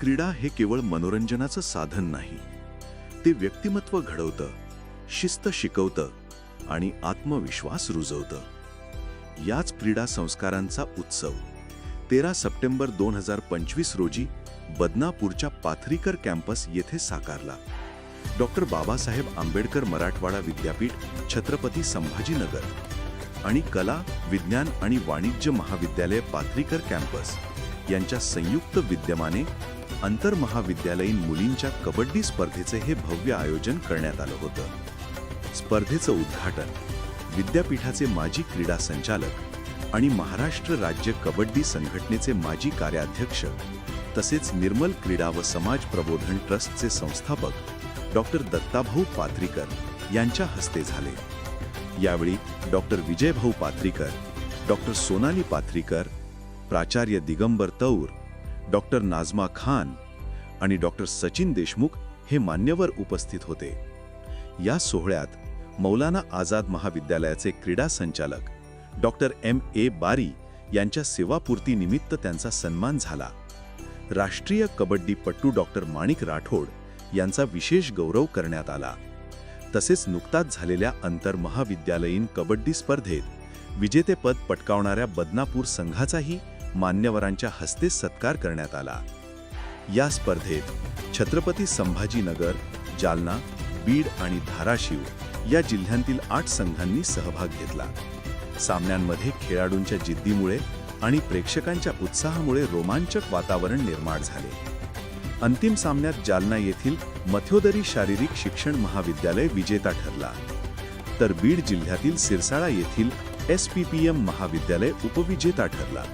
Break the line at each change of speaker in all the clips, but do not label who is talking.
क्रीडा हे केवळ मनोरंजनाचं साधन नाही. ते व्यक्तिमत्व घडवतं शिस्त शिकवतं आणि आत्मविश्वास रुजवतं. याच क्रीडा संस्कारांचा उत्सव तेरा सप्टेंबर दोन हजार पंचवीस रोजी बदनापूरच्या पाथरीकर कॅम्पस येथे साकारला. डॉक्टर बाबासाहेब आंबेडकर मराठवाडा विद्यापीठ छत्रपती संभाजीनगर आणि कला विज्ञान आणि वाणिज्य महाविद्यालय पाथरीकर कॅम्पस यांच्या संयुक्त विद्यमाने आंतरमहाविद्यालयीन मुलींच्या कबड्डी स्पर्धेचे हे भव्य आयोजन करण्यात आलं होतं. स्पर्धेचं उद्घाटन विद्यापीठाचे माजी क्रीडा संचालक आणि महाराष्ट्र राज्य कबड्डी संघटनेचे माजी कार्याध्यक्ष तसेच निर्मल क्रीडा व समाज प्रबोधन ट्रस्टचे संस्थापक डॉक्टर दत्ताभाऊ पात्रीकर यांच्या हस्ते झाले. यावेळी डॉक्टर विजयभाऊ पात्रीकर डॉक्टर सोनाली पात्रीकर प्राचार्य दिगंबर तौर डॉक्टर नाझमा खान आणि डॉक्टर सचिन देशमुख हे मान्यवर उपस्थित होते. या सोहळ्यात मौलाना आझाद महाविद्यालयाचे क्रीडा संचालक डॉक्टर एम ए बारी यांच्या सेवापूर्ती निमित्त त्यांचा सन्मान झाला. राष्ट्रीय कबड्डीपट्टू डॉक्टर माणिक राठोड यांचा विशेष गौरव करण्यात आला. तसेच नुकताच झालेल्या आंतरमहाविद्यालयीन कबड्डी स्पर्धेत विजेतेपद पटकावणाऱ्या बदनापूर संघाचाही मान्यवरांच्या हस्ते सत्कार करण्यात आला. या स्पर्धेत छत्रपती संभाजीनगर जालना बीड आणि धाराशिव या जिल्ह्यांतील आठ संघांनी सहभाग घेतला. सामन्यांमध्ये खेळाडूंच्या जिद्दीमुळे आणि प्रेक्षकांच्या उत्साहामुळे रोमांचक वातावरण निर्माण झाले. अंतिम सामन्यात जालना येथील मथ्योदरी शारीरिक शिक्षण महाविद्यालय विजेता ठरला. तर बीड जिल्ह्यातील सिरसाळा येथील एस पी पी एम महाविद्यालय उपविजेता ठरला.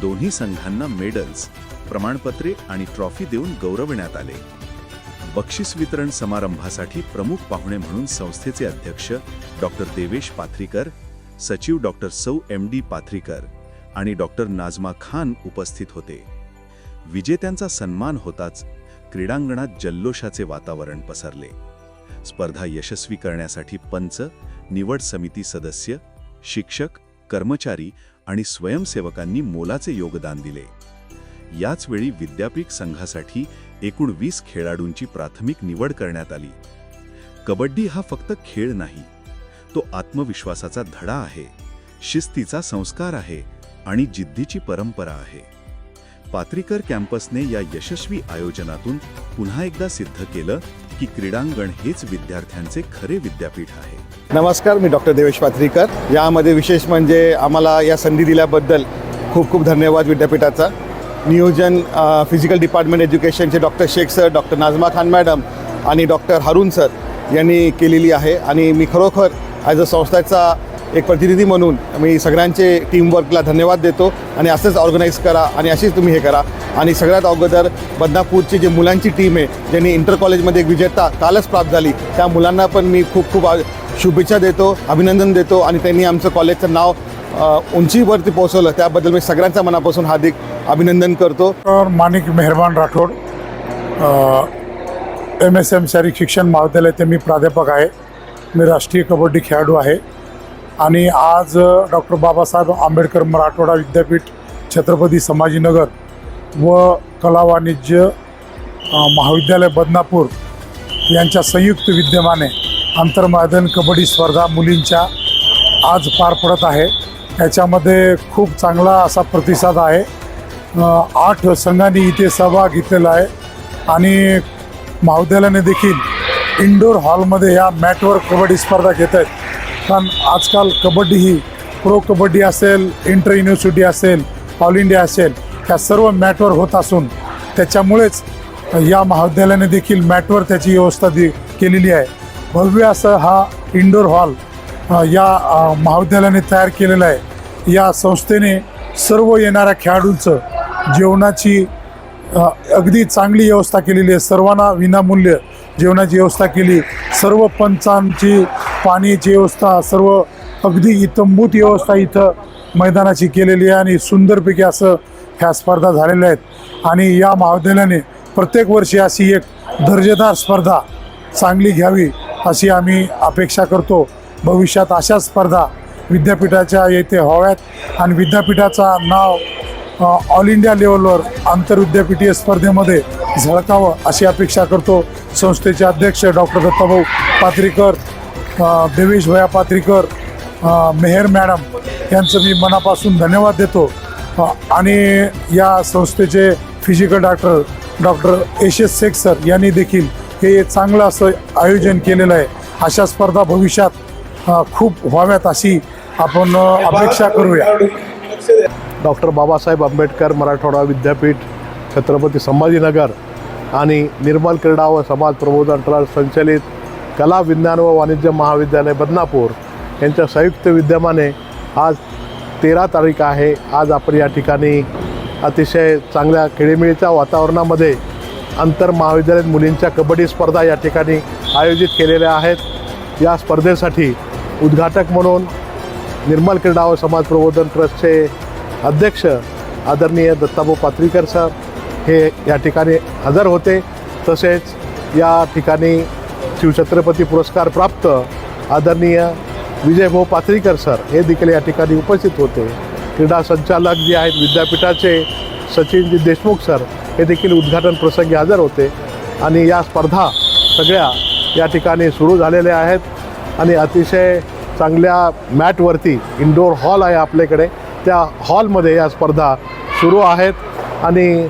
दोन्ही संघांना मेडल्स प्रमाणपत्रे आणि ट्रॉफी देऊन गौरवण्यात आले. बक्षीस वितरण समारंभासाठी प्रमुख पाहुणे म्हणून संस्थेचे अध्यक्ष डॉक्टर देवेश पाथरीकर सचिव डॉक्टर सौ एम डी पाथरीकर आणि डॉक्टर नाजमा खान उपस्थित होते. विजेत्यांचा सन्मान होताच क्रीडांगणात जल्लोषाचे वातावरण पसरले. स्पर्धा यशस्वी करण्यासाठी पंच निवड समिती सदस्य शिक्षक कर्मचारी आणि स्वयंसेवकांनी मोलाचे योगदान दिले. याचवेळी विद्यापीठ संघासाठी एकूण वीस खेळाडूंची प्राथमिक निवड करण्यात आली. कबड्डी हा फक्त खेळ नाही तो आत्मविश्वासाचा धडा आहे शिस्तीचा संस्कार आहे आणि जिद्दीची परंपरा आहे. पात्रीकर कॅम्पसने या यशस्वी आयोजनातून पुन्हा एकदा सिद्ध केलं की क्रीडांगण हेच विद्यार्थ्यांचे खरे विद्यापीठ आहे.
नमस्कार मी डॉक्टर देवेश पाथरीकर. यामध्ये विशेष म्हणजे आम्हाला या संधी दिल्याबद्दल खूप खूप धन्यवाद विद्यापीठाचा. नियोजन physical department एज्युकेशनचे doctor Shaikh sir doctor Nazma Khan madam आणि डॉक्टर हारून सर यांनी केलेली आहे. आणि मी खरोखर ॲज अ संस्थेचा एक प्रतिनिधी म्हणून मी सगळ्यांचे टीमवर्कला धन्यवाद देतो. आणि असंच ऑर्गनाईज करा आणि अशीच तुम्ही हे करा. आणि सगळ्यात अगोदर बदनापूरची जी मुलांची टीम आहे ज्यांनी इंटर कॉलेजमध्ये एक विजेता कालच प्राप्त झाली त्या मुलांना पण मी खूप खूप शुभेच्छा देतो अभिनंदन देतो आणि त्यांनी आमचं कॉलेजचं नाव उंचीवरती पोहोचवलं. त्याबद्दल मी सगळ्यांच्या मनापासून हार्दिक अभिनंदन करतो.
तर माणिक मेहरबान राठोड एम एस एम शारीरिक शिक्षण महाविद्यालय ते मी प्राध्यापक आहे. मी राष्ट्रीय कबड्डी खेळाडू आहे. आणि आज डॉक्टर बाबासाहेब आंबेडकर मराठवाडा विद्यापीठ छत्रपती संभाजीनगर व कला वाणिज्य महाविद्यालय बदनापूर यांच्या संयुक्त विद्यमाने आंतरमाध्यम कबड्डी स्पर्धा मुलींच्या आज पार पडत आहे. याच्यामध्ये खूप चांगला असा प्रतिसाद आहे. आठ संघांनी इथे सहभाग घेतलेला आहे. आणि महाविद्यालयाने देखील इंडोर हॉलमध्ये या मॅटवर कबड्डी स्पर्धा घेत आहेत. कारण आजकाल कबड्डी ही प्रो कबड्डी असेल इंटर युनिव्हर्सिटी असेल ऑल इंडिया असेल ह्या सर्व मॅटवर होत असून त्याच्यामुळेच या महाविद्यालयाने देखील मॅटवर त्याची व्यवस्था दि केलेली आहे. भव्य असं हा इंडोर हॉल या महाविद्यालयाने तयार केलेला आहे. या संस्थेने सर्व येणाऱ्या खेळाडूंचं जेवणाची अगदी चांगली व्यवस्था केलेली आहे. सर्वांना विनामूल्य जेवणाची व्यवस्था केली. सर्व पंचांची पाण्याची व्यवस्था सर्व अगदी इतंभूत व्यवस्था इथं मैदानाची केलेली आहे आणि सुंदरपैकी असं ह्या स्पर्धा झालेल्या आहेत. आणि या महाविद्यालयाने प्रत्येक वर्षी अशी एक दर्जेदार स्पर्धा चांगली घ्यावी अशी आम्ही अपेक्षा करतो. भविष्यात अशा स्पर्धा विद्यापीठाच्या येथे व्हाव्यात आणि विद्यापीठाचा नाव ऑल इंडिया लेवलवर आंतरविद्यापीठीय स्पर्धेमध्ये झळकावं अशी अपेक्षा करतो. संस्थेचे अध्यक्ष डॉक्टर दत्ताभाऊ पात्रीकर देवेश भया पात्रीकर मेहर मॅडम यांचं मी मनापासून धन्यवाद देतो. आणि या संस्थेचे physical doctor doctor S S Shaikh sir यांनी देखील हे चांगलं असं आयोजन केलेलं आहे. अशा स्पर्धा भविष्यात खूप व्हाव्यात अशी आपण अपेक्षा करूया.
डॉक्टर बाबासाहेब आंबेडकर मराठवाडा विद्यापीठ छत्रपती संभाजीनगर आणि निर्मल क्रीडा व समाज प्रबोधन ट्रस्ट संचलित कला विज्ञान व वाणिज्य महाविद्यालय बदनापूर यांच्या संयुक्त विद्यमाने आज तेरा तारीख आहे. आज आपण या ठिकाणी अतिशय चांगल्या खेळीमेळीच्या वातावरणामध्ये आंतर महाविद्यालयीन मुलींच्या कबड्डी स्पर्धा या ठिकाणी आयोजित केलेल्या आहेत. या स्पर्धेसाठी उद्घाटक म्हणून निर्मल क्रीडा व समाज प्रबोधन ट्रस्टचे अध्यक्ष आदरणीय दत्ताभाऊ पात्रीकर सर हे या ठिकाणी हजर होते. तसेच या ठिकाणी शिवछत्रपती पुरस्कार प्राप्त आदरणीय विजयभाऊ पात्रीकर सर हे देखील या ठिकाणी उपस्थित होते. क्रीडा संचालक जे आहेत विद्यापीठाचे सचिनजी देशमुख सर हे देखील उद्घाटन प्रसंगी हजर होते. आणि या स्पर्धा सगळ्या या ठिकाणी सुरू झालेल्या आहेत. आणि अतिशय चांगल्या मॅटवरती इंडोर हॉल आहे आपल्याकडे. त्या हॉलमध्ये या स्पर्धा सुरू आहेत. आणि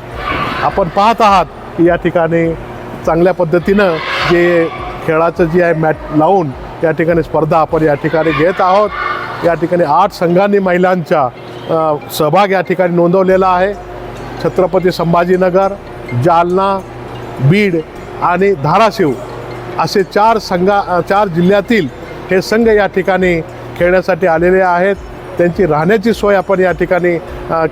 आपण पाहत आहात की या ठिकाणी चांगल्या पद्धतीनं जे खेळाचं जे आहे मॅट लावून या ठिकाणी स्पर्धा आपण या ठिकाणी घेत आहोत. या ठिकाणी आठ संघांनी महिलांचा सहभाग या ठिकाणी नोंदवलेला आहे. छत्रपती संभाजीनगर जालना बीड आणि धाराशिव असे चार संघा चार जिल्ह्यातील हे संघ या ठिकाणी खेळण्यासाठी आलेले आहेत. त्यांची राहण्याची सोय आपण या ठिकाणी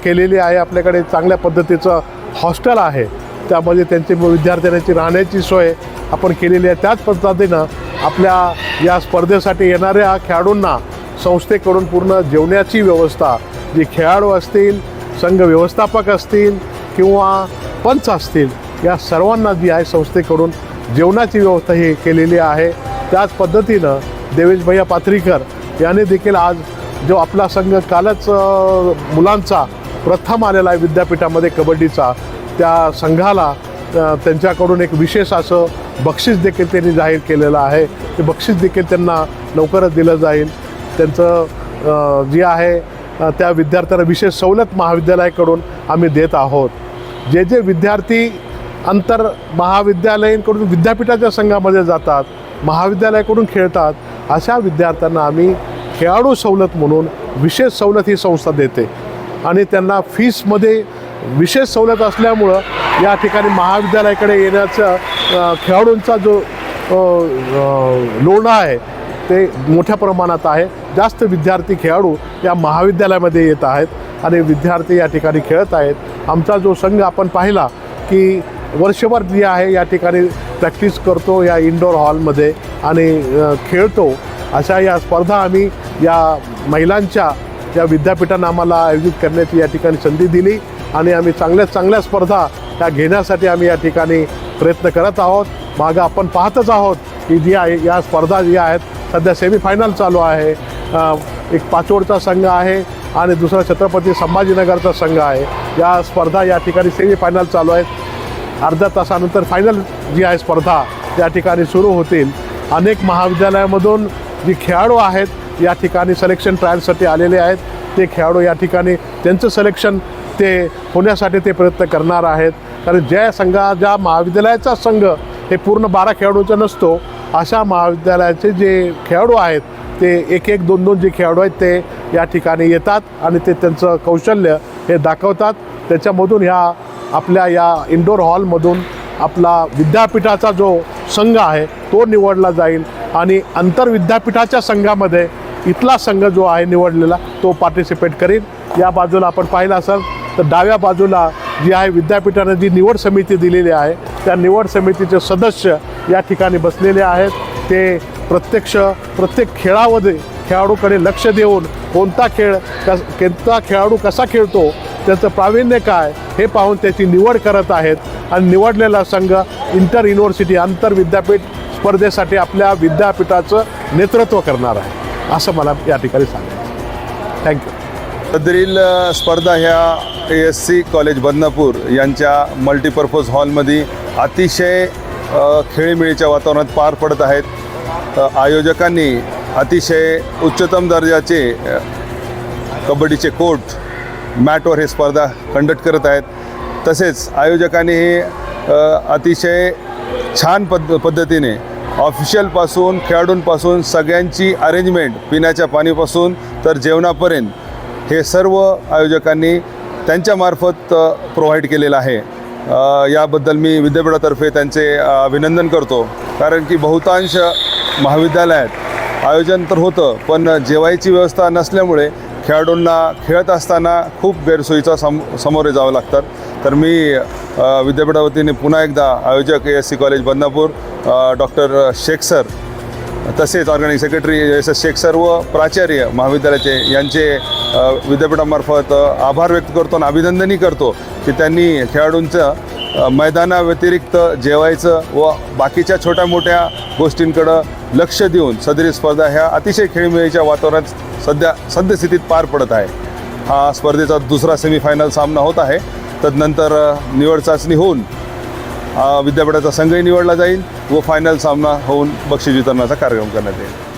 केलेली आहे. आपल्याकडे चांगल्या पद्धतीचं हॉस्टेल आहे. त्यामध्ये त्यांची विद्यार्थ्यांची राहण्याची सोय आपण केलेली आहे. त्याच पद्धतीनं आपल्या या स्पर्धेसाठी येणाऱ्या खेळाडूंना संस्थेकडून पूर्ण जेवण्याची व्यवस्था जी खेळाडू असतील संघ व्यवस्थापक असतील किंवा पंच असतील या सर्वांना जी आहे संस्थेकडून जेवणाची व्यवस्था ही केलेली आहे. त्याच पद्धतीनं देवेश भैया पात्रीकर यांनी देखील आज जो आपला संघ कालच मुलांचा प्रथम आलेला आहे विद्यापीठामध्ये कबड्डीचा त्या संघाला त्यांच्याकडून एक विशेष असं बक्षीस देखील त्यांनी जाहीर केलेलं आहे. ते बक्षीस देखील त्यांना लवकरच दिलं जाईल. त्यांचं जे आहे त्या विद्यार्थ्यांना विशेष सवलत महाविद्यालयाकडून आम्ही देत आहोत. जे जे विद्यार्थी अंतर महाविद्यालयांकडून विद्यापीठाच्या संघामध्ये जातात महाविद्यालयाकडून खेळतात अशा विद्यार्थ्यांना आम्ही खेळाडू सवलत म्हणून विशेष सवलत ही संस्था देते. आणि त्यांना फीसमध्ये विशेष सवलत असल्यामुळं या ठिकाणी महाविद्यालयाकडे येण्याचा खेळाडूंचा जो अ, लोढा आहे ते मोठ्या प्रमाणात आहे. जास्त विद्यार्थी खेळाडू या महाविद्यालयामध्ये येत आहेत आणि विद्यार्थी या ठिकाणी खेळत आहेत. आमचा जो संघ आपण पाहिला की वर्षभर जे आहे या ठिकाणी प्रॅक्टिस करतो या इंडोर हॉलमध्ये आणि खेळतो. अशा या स्पर्धा आम्ही या महिलांच्या या विद्यापीठानं आम्हाला आयोजित करण्याची या ठिकाणी संधी दिली आणि आम्ही चांगल्या चांगल्या स्पर्धा त्या घेण्यासाठी आम्ही या ठिकाणी प्रयत्न करत आहोत. मागं आपण पाहतच आहोत की जी आहे या स्पर्धा जी आहेत सध्या सेमीफायनल चालू आहे. एक पाचोडचा संघ आहे आणि दुसरा छत्रपती संभाजीनगरचा संघ आहे. या स्पर्धा या ठिकाणी सेमीफायनल चालू आहेत. अर्ध्या तासानंतर फायनल जी आहे स्पर्धा त्या ठिकाणी सुरू होतील. अनेक महाविद्यालयामधून जी खेळाडू आहेत या ठिकाणी सिलेक्शन ट्रायलसाठी आलेले आहेत. ते खेळाडू या ठिकाणी त्यांचं सिलेक्शन ते होण्यासाठी ते प्रयत्न करणार आहेत. कारण ज्या संघा ज्या महाविद्यालयाचा संघ हे पूर्ण बारा खेळाडूंचा नसतो अशा महाविद्यालयाचे जे खेळाडू आहेत ते एक एक दोन दोन जे खेळाडू आहेत ते या ठिकाणी येतात आणि ते त्यांचं कौशल्य हे दाखवतात. त्याच्यामधून ह्या आपल्या या इंडोर हॉलमधून आपला विद्यापीठाचा जो संघ आहे तो निवडला जाईल आणि आंतरविद्यापीठाच्या संघामध्ये इथला संघ जो आहे निवडलेला तो पार्टिसिपेट करेल या बाजूला आपण पाहिलं असेल तर डाव्या बाजूला जी आहे विद्यापीठानं जी निवड समिती दिलेली आहे त्या निवड समितीचे सदस्य या ठिकाणी बसलेले आहेत. ते प्रत्यक्ष प्रत्येक खेळामध्ये खेळाडूकडे लक्ष देऊन कोणता खेळ कस कोणता खेळाडू कसा खेळतो त्याचं प्रावीण्य काय हे पाहून त्याची निवड करत आहेत. आणि निवडलेला संघ इंटर युनिव्हर्सिटी आंतर विद्यापीठ स्पर्धेसाठी आपल्या विद्यापीठाचं नेतृत्व करणार आहे. असं मला या ठिकाणी सांगायचं थँक्यू
सदरील स्पर्धा ह्या A S C college Badnapur यांच्या मल्टीपर्पज हॉलमध्ये अतिशय खेळीमेळीच्या वातावरणात पार पडत आहेत. आयोजकांनी अतिशय उच्चतम दर्जाचे कबड्डीचे कोर्ट मॅटवर हे स्पर्धा कंडक्ट करत आहेत. तसेच आयोजकांनी हे अतिशय छान पद्ध पद्धतीने ऑफिशियलपासून खेळाडूंपासून सगळ्यांची अरेंजमेंट पिण्याच्या पाणीपासून तर जेवणापर्यंत हे सर्व आयोजकांनी त्यांच्यामार्फत प्रोव्हाइड केलेलं आहे. याबद्दल मी विद्यापीठातर्फे त्यांचे अभिनंदन करतो. कारण की बहुतांश महाविद्यालयात आयोजन तर होतं पण जेवायची व्यवस्था नसल्यामुळे खेळाडूंना खेळत असताना खूप गैरसोयीचा सम सामोरे जावं लागतात तर मी विद्यापीठावतीने पुन्हा एकदा आयोजक A S C college Badnapur doctor Shaikh sir तसेच organic secretary S S Shaikh सर्व व प्राचार्य महाविद्यालयाचे यांचे विद्यापीठामार्फत आभार व्यक्त करतो आणि अभिनंदनही करतो की त्यांनी खेळाडूंचं मैदानाव्यतिरिक्त जेवायचं व बाकीच्या छोट्या मोठ्या गोष्टींकडं लक्ष देऊन सदरी स्पर्धा ह्या अतिशय खेळीमेळीच्या वातावरणात सध्या सद्यस्थितीत पार पडत आहे. हा स्पर्धेचा दुसरा सेमीफायनल सामना होत आहे. तदनंतर अ, निवड चाचणी होऊन विद्यापीठाचा संघही निवडला जाईल व फायनल सामना होऊन बक्षीस वितरणाचा कार्यक्रम करण्यात येईल.